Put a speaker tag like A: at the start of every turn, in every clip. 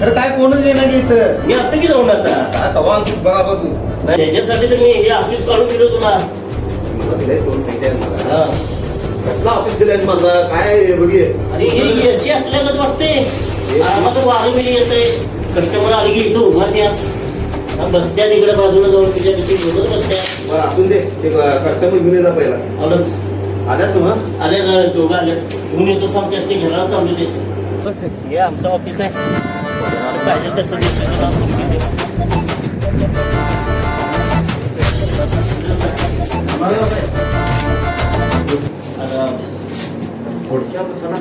A: खरं काय कोणच येणार इथं?
B: मी आता की जाऊन आता?
A: कवा बघा बघ तू.
B: नाही, त्याच्यासाठी तर मी हे ऑफिस काढून दिलो तुला.
A: मला दिलंय मला.
B: हा.
A: कसला ऑफिस दिलाय मला? काय बघे?
B: आणि हे असल्यागत वाटते आम्हाला वारं मिली येते कस्टमर आले की इथं उभा त्या बसत्या तिकडे बाजूला जाऊन तिच्या तिथे बोलत बसत्या
A: आपण दे. ते कस्टमर घेऊन पहिला.
B: आलंच.
A: आल्यात ना मग?
B: आले ना दोघं आले घेऊन येतो घ्यायला चालू त्याचे. हे आमचं ऑफिस आहे. पाहिजे तसं.
A: पुढच्या बसाला.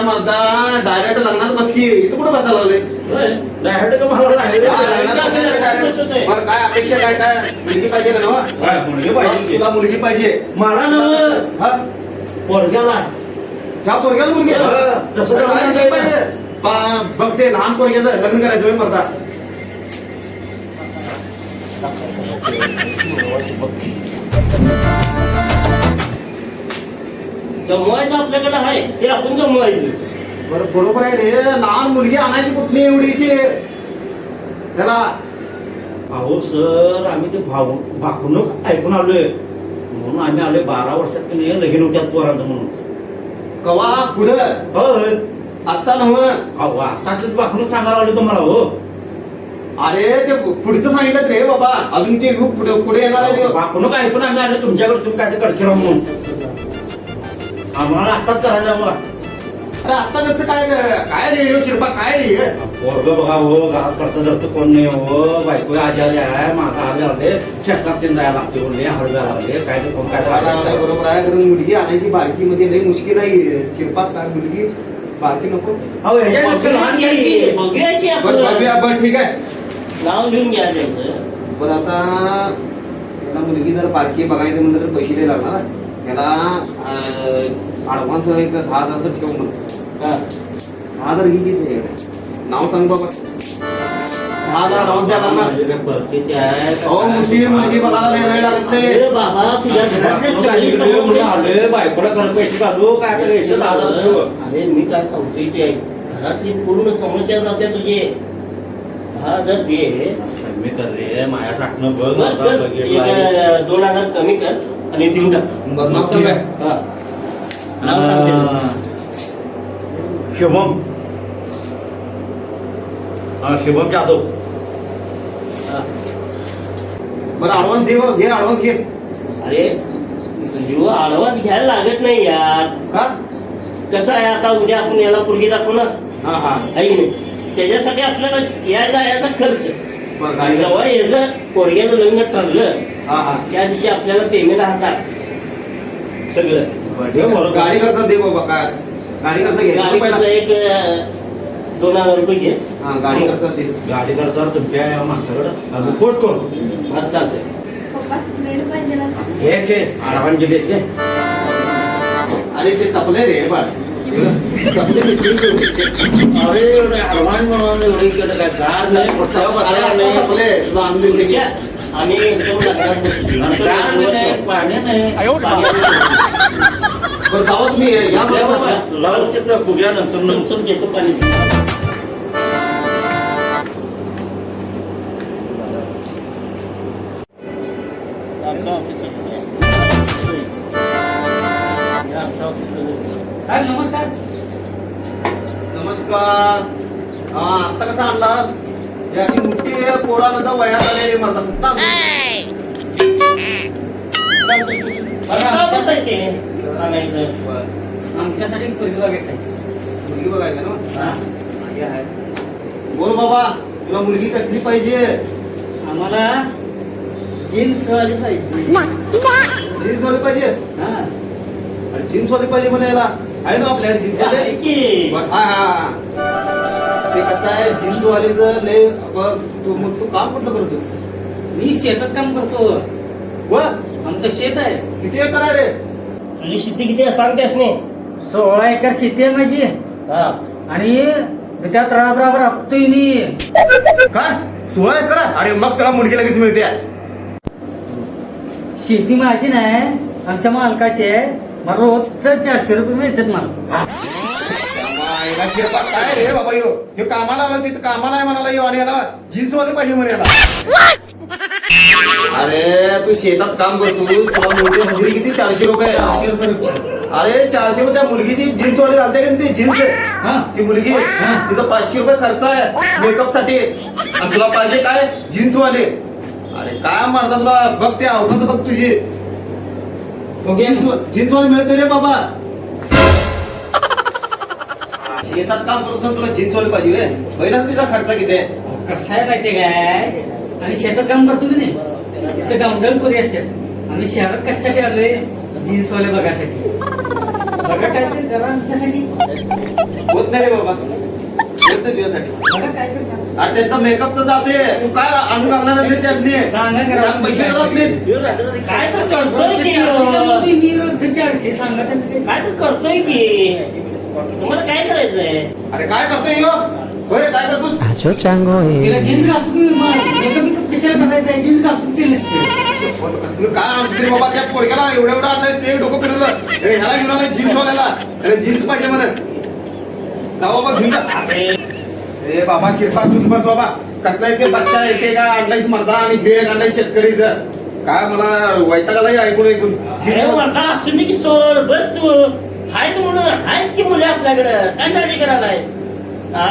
A: मर्दा डायरेक्ट लग्नात बस की इथं कुठं बसायला लागलेस
B: मला लागले?
A: हा, लग्नात बसायचं काय? अपेक्षा काय काय मुलगी पाहिजे
B: काय, मुलगी पाहिजे?
A: तुला मुलगी पाहिजे
B: मला.
A: हा
B: पोरग्याला
A: ह्या पोरग्याला मुलगी आहे?
B: हा, तसं
A: अरे,
B: तर
A: काय
B: नाही
A: पाहिजे? पा- बघ ते लहान पोरग्याचं लग्न करायचं होय मर्दा?
B: जमवायचं आपल्याकडे आहे ते आपण जमवायचं.
A: बरं बरोबर आहे रे. लहान मुलगी आणायची कुठली एवढीशी? त्याला?
C: अहो सर आम्ही ते भाऊ भाकणूक ऐकून आलोय. म्हणून आम्ही आलोय बारा वर्षात की नाही लगीन होत्यात पोरांचं म्हणून.
A: कवा पुढं
C: होय
A: आत्ता नव
C: अहो आताच भाकणूक सांगायला आलो तुम्हाला हो.
A: अरे ते पुढचं सांगितलं रे बाबा अजून ते युग पुढे पुढे येणार आहे ते.
C: भाकणूक ऐकून आम्ही आलो तुमच्याकडे तुम्ही काय ते कडके राहू म्हणून. आम्हाला आत्ताच करायचं बघा
A: अरे आता कसं काय काय रे शिरपा काय रे हे?
C: पोरग बघा हो घरात करता जर कोण नाही हो. बायको आजी आली आहे मागा आले आले. शेतात तीन जायला लागते बोलले हळव्या लागले काय ते कोण काय ते
A: आला, आला,
C: लागले.
A: बरोबर आहे. कारण मुलगी आणायची बारकी म्हणजे लई मुश्किल आहे. शिरपा काय मुलगी बारकी नको.
C: अहो
A: बरं ठीक आहे.
B: नाव लिहून घ्या त्यांचं.
A: बरं आता त्याला मुलगी जर बारकी बघायचं म्हणलं तर पैसे लई लागणार. त्याला ॲडव्हान्स एक दहा हजार तर ठेव म्हणतो
B: हा.
A: दहा हजार किती? नाव सांग बाबा. द्या
C: काय परिस्थिती आहे का
A: अहो
C: काय?
A: मुलगी मुलगी बघायला लई वेळ लागत
B: अरे
A: नाही
B: बाबा तुझ्या घरातले
C: भाकणूक
B: सगळी
C: ऐकली म्हणून
B: समोर
C: आलोय बायकोला घर पैसे घालू काय आता घ्यायचं? दहा हजार ठेव.
B: अरे मी काय सांगतोय ते ऐक. घरातली पूर्ण समस्या जात्या तुझे. दहा हजार दे.
C: मी कर रे माया साठणं बघ.
B: बर
C: आता
B: चल.
C: बघितलं
B: एक
C: आहे.
B: अं, दोन हजार कमी कर आणि देऊन टाक.
A: बरं?
B: हा. नाव
C: शुभम. शुभम जाधव.
A: बरं ॲडव्हान्स दे बघ, घे ॲडव्हान्स घे.
B: अरे संजीव आडवाच घ्यायला लागत नाही यार.
A: का?
B: कसं आहे आता उद्या आपण याला पुरगी दाखवणार?
A: हा हा.
B: आहे की नाही? त्याच्यासाठी आपल्याला या जायचा खर्च.
A: बरं
B: आणि
A: गाडी
B: जेव्हा याचं पोरग्याचं लग्न ठरलं
A: हा हा.
B: त्या दिवशी आपल्याला पेमेंट हातात सगळं.
A: बरं. गाडी खर्च दे बाबा काय असं. गाडी खर्च घे.
B: गाडी
A: पहिला.
B: एक अं, दोन हजार रुपये घे.
A: हा गाडी खर्च दे.
C: गाडी करता तुमच्या या माणसाकडं आम्ही कोट करू.
B: हा चालतंय.
D: पप्पा स्प्रेड पाहिजे ना
C: हे घे आडवान गेले घे.
A: अरे ते सपले रे बाळ. सपले ते ठीक आहे.
C: अरे एवढे आडवान म्हणून एवढे केलं काय गाज नाही पडता
A: अरे
C: बसला
A: आता
C: नाही
A: सपले. तुला आणून देते.
B: पुढच्या आम्ही एकदम लग्नात बसलो.
C: आणि गाज नाही पाणी नाही.
A: बरं जावा तुम्ही या
B: या
A: बरं.
B: बाबा.
C: लाल चित्र बघूया नंतर
B: घेतो पाणी.
C: नमस्कार
A: हा आता कसं आणलास? हे अशी मोठी पोराला वयात आलेली मरतात.
B: आहे ते.
C: आमच्यासाठी बघायचं.
A: मुलगी बघायचं ना?
B: हा.
A: हे आहे. बोल बाबा तुला मुलगी कसली पाहिजे?
C: आम्हाला जीन्स वाली पाहिजे.
A: जीन्स वाली पाहिजे?
C: हा.
A: जीन्स वाली पाहिजे म्हणायला. आहे ना आपल्याकडे जीन्स वाले
B: आहे की?
A: बरं, हा हा. ते कसं आहे जीन्स वालीचं लय बघ तू मग तू काम कुठलं करतोस?
E: मी शेतात काम करतो.
A: व?
E: आमचं शेत आहे.
A: किती एकर आहे रे?
B: तुझी शेती किती आहे सांगतेस नाही.
E: सोळा एकर शेती आहे माझी.
B: हा.
E: आणि मी त्यात राब राब राबतोय मी.
A: काय सोळा एकर? आहे? अरे मग तुला मुलगी लगेच मिळते.
E: शेती माझी नाही आमच्या मालकाची आहे. मला रोजचं चारशे रुपये मिळतात मला.
A: आईला शिरपा काय रे बाबा यो? ह्यो कामाला आला तिथं कामाला आहे म्हणाला यो आणि याला जीन्स वाले पाहिजे म्हणे याला. अरे तू शेतात काम करतो तुला मोठी हजेरी किती? चारशे रुपये.
E: चारशे रुपये रोजचे.
A: अरे चारशे रुपये त्या मुलगीची जीन्स वाले घालते का ती? जीन्स
E: हा.
A: ती मुलगी.
E: हा.
A: तिचा पाचशे रुपये खर्च आहे मेकअपसाठी आणि तुला पाहिजे काय? जीन्स वाले. अरे काय मारता तुला बघ ते अवकात बघ तुझी. जीन्स जीन्स वाले मिळते रे बाबा. शेतात काम असताना तुला जीन्स वाले पाहिजे? पहिला तिचा खर्च किती आहे?
E: कसं आहे माहितीये काय? आम्ही शेतात काम करतो की नाही? तिथं गावंडळ पुरी असतात. आम्ही शहरात कशासाठी आलोय? जीन्स वाले बघासाठी. बघा काय ते जरा आमच्यासाठी.
A: होत नाही रे बाबा. होत नाही तुझ्यासाठी.
E: बघा काय.
A: अरे त्यांचा मेकअपचं जाते तू काय आणून घालणार असेल त्यासनी?
E: सांगा करा.
A: त्यात पैसे जात नाहीत
B: काय तर करतोय की?
E: चारशे सांगा त्यांना काही.
B: काय तर करतोय की? तुम्हाला काय करायचंय?
A: अरे काय करतोय होय रे, काय करतोस?
E: तिला जीन्स घालतो की मेकअप बिकअप कशाला करायचं जीन्स घालतो की ते. नसते
A: शपथ, कसलं? काय आमचं बाबा त्या पोरग्याला एवढं एवढं आणलंय ते डोकं फिरवलं. अरे ह्याला घेऊन जीन्स वाल्याला त्याला जीन्स पाहिजे म्हणे. जाऊ बाबा घेऊन जा. ए बाबा शिरपा तूच बस बाबा. कसला ते बच्चा येते का आणलायस मर्दा आणि हे आणलाय शेतकरीचं. काय मला वैतागालाही ऐकून ऐकून.
B: अरे म्हणता असं नाही की सोड बस तू. आहेत म्हणून आहेत की मुले आपल्याकडं? काय काळजी करायलाय? हा.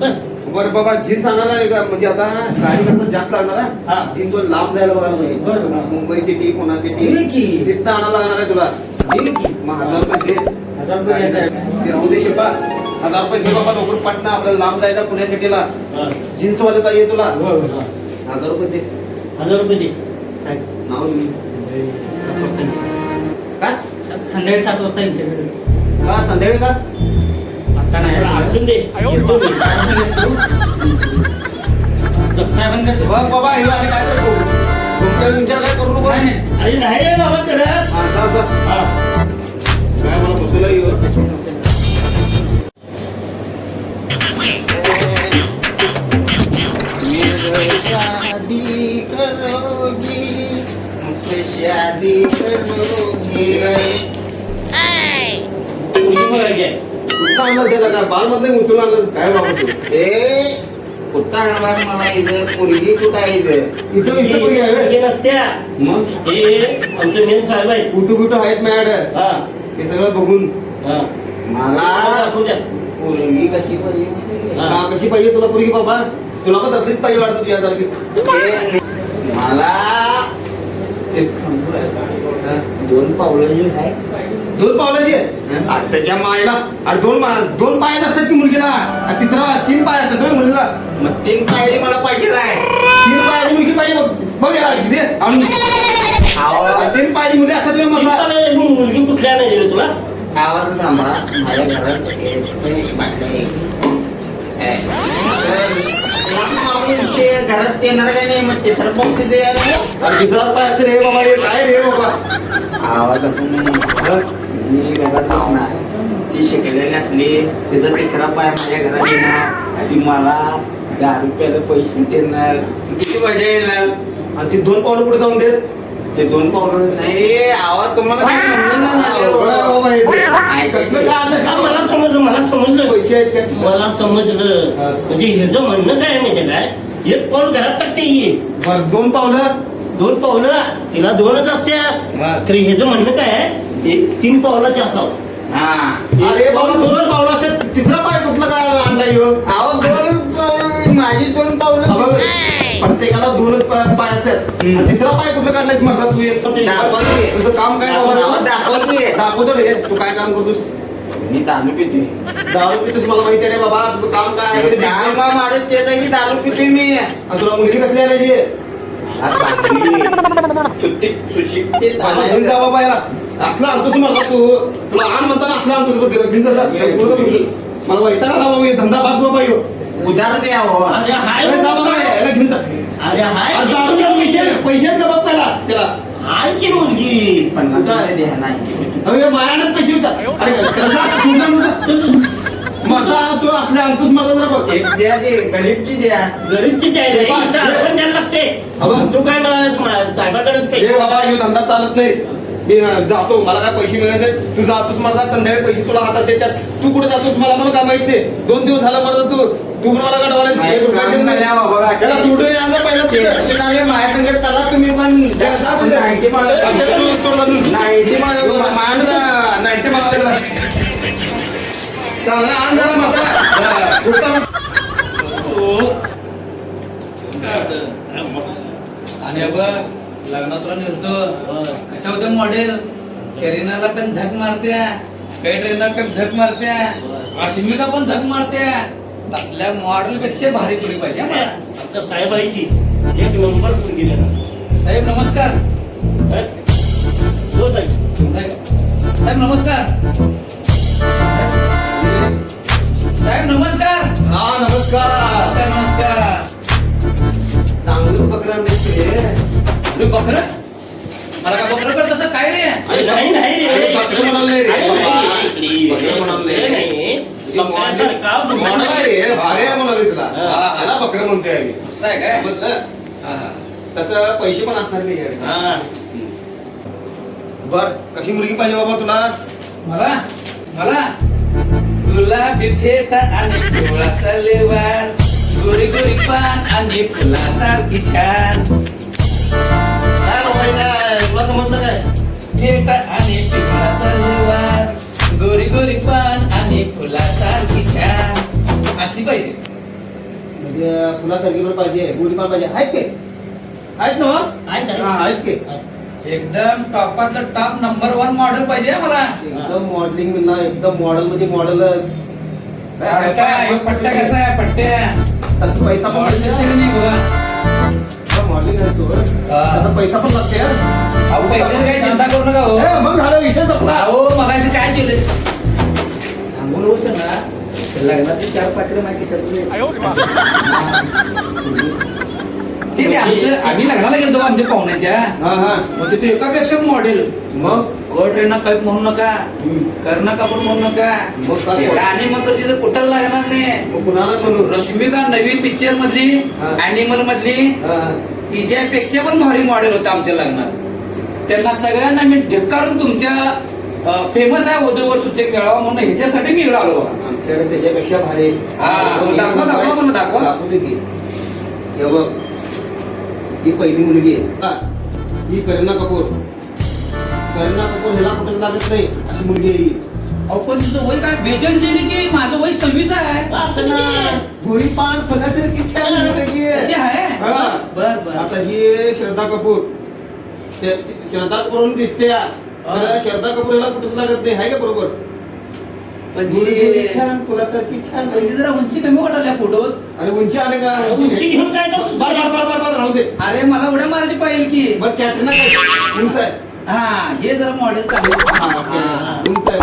B: बस.
A: बरं बाबा जीन्स आणायला आहे का? म्हणजे आता गाडी करता जास्त लागणार
B: हा.
A: आहे जीन्स लांब जायला बघायला पाहिजे.
E: बरोबर.
A: मुंबई सिटी पुणा सिटी
E: ये की.
A: तिथं आणायला लागणार आहे तुला.
E: ये की.
A: मग हजार रुपये दे.
E: हजार रुपये द्यायचा.
A: ते राहू दे शिल्पा हजार रुपये दे बाबा लवकर पटना आपल्याला लांब जायचं पुण्या सिटीला. जीन्स वाले पाहिजे तुला.
E: हो, हो.
A: हजार रुपये दे.
B: हजार रुपये दे?
A: नाव.
E: सात वाजता
A: काय
E: संध्याकाळी सात वाजता यांच्याकडे
A: का? संध्याकाळी का?
E: आता नाही
B: असून दे.
A: बाबा हे आणि काय करतो तुमच्या विचार काय करू नको.
B: अरे नाही बाबा करत
A: जा, जा. काय मला बसवलं येऊ. मुझसे कुठं आणलं त्याला काय उचलून आणलं काय बाबा तू
F: ए कुठं मला इथं कुठं आहे इथं
A: इथं इथं पण घ्यावे
B: नसत्या
A: मग
B: हे आमचे मेन साहेब आहेत
A: कुठं कुठं आहेत मॅड
B: हा
A: ते सगळं बघून
B: हा
F: मला
B: दाखवू द्या
F: कशी पाहिजे माहिती आहे
B: हा,
A: कशी पाहिजे तुला पुरी बाबा तुला पण तसलीच पाहिजे वाटतं तुझ्या सारखी
F: मला एक? दोन पावलं जी आहे
A: दोन पावलाची आहे त्याच्या मायला अरे दोन दोन पाय असतात की मुलगीला? आणि तिसरा तीन पाय असतात मुलीला
F: मग तीन पायरी मला पाहिजे नाही.
A: तीन पायाची मुलगी पाहिजे बघ बघ तीन पायाची मुली असतात म्हटलं.
B: मुलगी कुठल्या नाही तुला?
F: आवाज थांबा. माझ्या घरात ते घरात येणार काय नाही मग तिसरं पण तिथे यायला
A: पाय असं रे बाबा रे काय रे बाबा.
F: आवाज असं नाही मी घरात असणार. ती शिकलेली असली तिचा तिसरा पाय माझ्या घरात येणार. ती मला दहा रुपयाला पैसे देणार. किती मजा येणार.
A: आणि ती दोन पावलं पुढे जाऊन देत.
F: ते दोन पावलं नाही आवाज तुम्हाला काय
A: अवघड आहे बाबा हे ते. कसलं काय आलं
B: हा, मला समजलं मला समजलं.
A: पैसे आहेत का?
B: मला समजलं. म्हणजे ह्याचं म्हणणं काय आहे माहितीये काय? एक पाऊल घरात टाकते
A: बरं, दोन पावलं?
B: दोन पावलं तिला दोनच असत्या.
A: हा.
B: तर ह्याचं म्हणणं काय आहे? एक तीन पावलाचे असावं.
F: हा.
A: अरे बाबा दोन पावलं असतात तिसरा पाय कुठला काय
F: दोन पावलं माझी दोन पावलं.
A: प्रत्येकाला दोनच पाय असतात. तिसरा पाय कुठला काढलायस म्हणतात तू. तुझं काम काय
F: दाखव-
A: बाबा?
F: दाखवते.
A: रे. तू काय काम करतोस?
F: मी दारू पितोय.
A: दारू पितोस मला माहिती आहे बाबा. तुझं काम काय आहे? ते
F: दारू का तेच आहे की दारू पितोय मी?
A: तुला मुलगी कसली
F: हा,
A: मला घेऊन जा बाबा याला. असला आणतोस मला तू. तुला आण म्हणताना असला आणतोस तिला. घेऊन जा. मला वैताग आला बाबा? हे धंदा पास बाबा ह्यो.
F: उधार द्या हो.
B: अरे हाय
A: अरे जा बाबा याला घेऊन जा.
B: अरे हाय
A: अरे पैसे का बाप त्याला त्याला.
B: हाय की मुलगी?
F: पन्नास रुपये द्या नाही
A: अरे मायानं पैसे होता अरे त्याला जा, तू ना जा. मग नुसता तू असल्या अंकुश मला जरा बघ.
F: एक द्या ते द्या.
B: गरीबची द्यायला
A: हे पहा,
B: इथं
A: हे-
B: आपण द्यायला लागते. तू काय साहेबाकडेच
A: हे
B: काही
A: बाबा हे धंदा चालत नाही. मी अं, जातो. मला काय पैसे मिळाले तू जातोस मला संध्याकाळी पैसे तुला हातात देतात तू कुठे जातोस मला म्हणून काय माहीत नाही? दोन दिवस झालं बरं तू. तू पण मला. त्याला
F: तुम्ही. नाईन्टी.
A: चांगला आण जरा म्हातारा. कुठचा
G: आणि अब लग्नात तुला निघतो कसं होतं मॉडेल करीनाला पण झक मारत्या. काही ट्रेनला पण झक मारत्या. अश्मिका पण झक मारत्या. तसल्या मॉडेल पेक्षा भारी पुरी पाहिजे मला.
B: आमच्या साहेबाईची एक नंबर मुलगी देणार
G: साहेब नमस्कार.
B: हो साहेब.
G: साहेब साहेब, नमस्कार. साहेब नमस्कार.
A: हा नमस्कार.
G: नमस्कार नमस्कार.
C: चांगलं उपक्रम दिसते
G: अरे बकर मला का बकर करत असं काय रे
B: अरे नाही नाही रे
A: अरे बकरं म्हणाल नाही रे,
B: अरे
A: बाबा.
B: नाही, इकडे.
A: बकरं म्हणाल नाही.
B: बकरं नाही. बकऱ्यासारखा
A: मॉडेल आहे रे भारी आहे म्हणाले तुला
B: हा.
A: त्याला बकरं म्हणतोय आम्ही
G: असं आहे काय हा, हा.
A: तसं पैसे पण असणार नाही.
B: हा.
A: बर कशी मुलगी पाहिजे बाबा तुला
G: मला मला तुला बिफेटा आणि पिवळा सलेवार गोरी गोरी पान आणि फुलासारखी छान
A: काय बाबा काय तुला समजलं काय?
G: फेटा आणि पिवळा सलेवार गोरी गोरी पान आणि फुलासारखी छान. अशी पाहिजे.
A: म्हणजे फुलासारखी पण पाहिजे गोरी पण पाहिजे. आहेत के? आहेत ना?
B: आहेत.
A: हा, आहेत के?
G: एकदम टॉपातलं टॉप नंबर वन मॉडेल पाहिजे हं मला.
A: एकदम मॉडेलिंग ना एकदम मॉडेल म्हणजे मॉडेलच
G: काय पट्ट्या कसा आहे पट्ट्या?
A: तसं पैसा पण
G: मॉडेल नाही
A: मॉडेलिंग असतो
G: हा.
A: तसं पैसा पण लागते हा.
G: अहो पैशाची काही चिंता करू नका हो.
A: मग झालं विषय संपला.
G: अहो मगाशी काय केलं? सांगून होतं ना लग्नाचे चार पाकडे माहिती ते ते आमचं आम्ही लग्नाला गेलो आमच्या पाहुण्याच्या.
A: हा हा.
G: मग तिथे एकापेक्षा मॉडेल
A: मग?
G: गट रेना काही म्हणू नका. करणं कापूर म्हणू नका.
A: मग काय?
G: राणी मकरची तर कुठं लागणार नाही.
A: मग कुणाला म्हणू?
G: रश्मिका नवीन पिक्चर मधली
A: हा.
G: अॅनिमल मधली.
A: हा.
G: तिच्यापेक्षा पण भारी मॉडेल होतं आमच्या लग्नात. त्यांना सगळ्यांना मी धिक्कारून तुमच्या फेमस आहे वधूवर सूचक मिळावा म्हणून ह्याच्यासाठी मी इकडे आलो.
A: आमच्याकडे त्याच्यापेक्षा भारी
G: हा, दाखवा, दाखवा मला, दाखवा.
A: दाखवतो की. हे बघ ही पहिली मुलगी आहे. हा, करीना कपूर. करीना कपूर ह्याला कुठे लागत नाही अशी मुलगी आहे
G: अहो पण तुझं वय काय? बेजन गेली की माझं वय सव्वीस आहे.
A: गोरी पान फुलासारखी छान मुलगी
G: आहे.
A: हा.
G: बर बर.
A: आता ही श्रद्धा कपूर. श्रद्धा कपूर दिसते श्रद्धा कपूर ह्याला कुठेच लागत नाही आहे का बरोबर? छान फुलासारखी छान
G: ती जरा उंची कमी वाटल्या फोटोत
A: आणि उंची आले का?
B: उंची घेऊन काय करतोस?
A: बर बर बर बर बर राहू दे.
G: अरे मला उड्या मारायची पाहिजे की.
A: बर कॅटरीना काय? उंच आहे.
G: हा हे जरा मॉडेल चांगलं
A: हा. उंच आहे.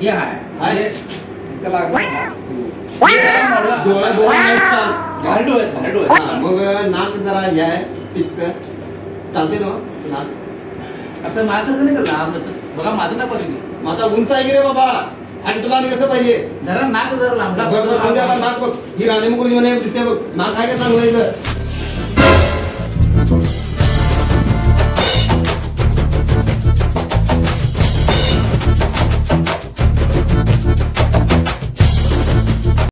G: हे आहे म्हणजे जरा model-
A: डोळे. मग नाक जरा हे आहे चालते ना? नाक
G: असं माझं नाही का लांबच बघा माझं ना पाहिजे
A: आता उंच आहे की रे बाबा? आणि तुला आणि कसं पाहिजे?
G: जरा नाक जरा
A: आता नाक बघ ही राणी मुकुरी म्हणे दिसते बघ. नाक आहे का चांगलं इथं?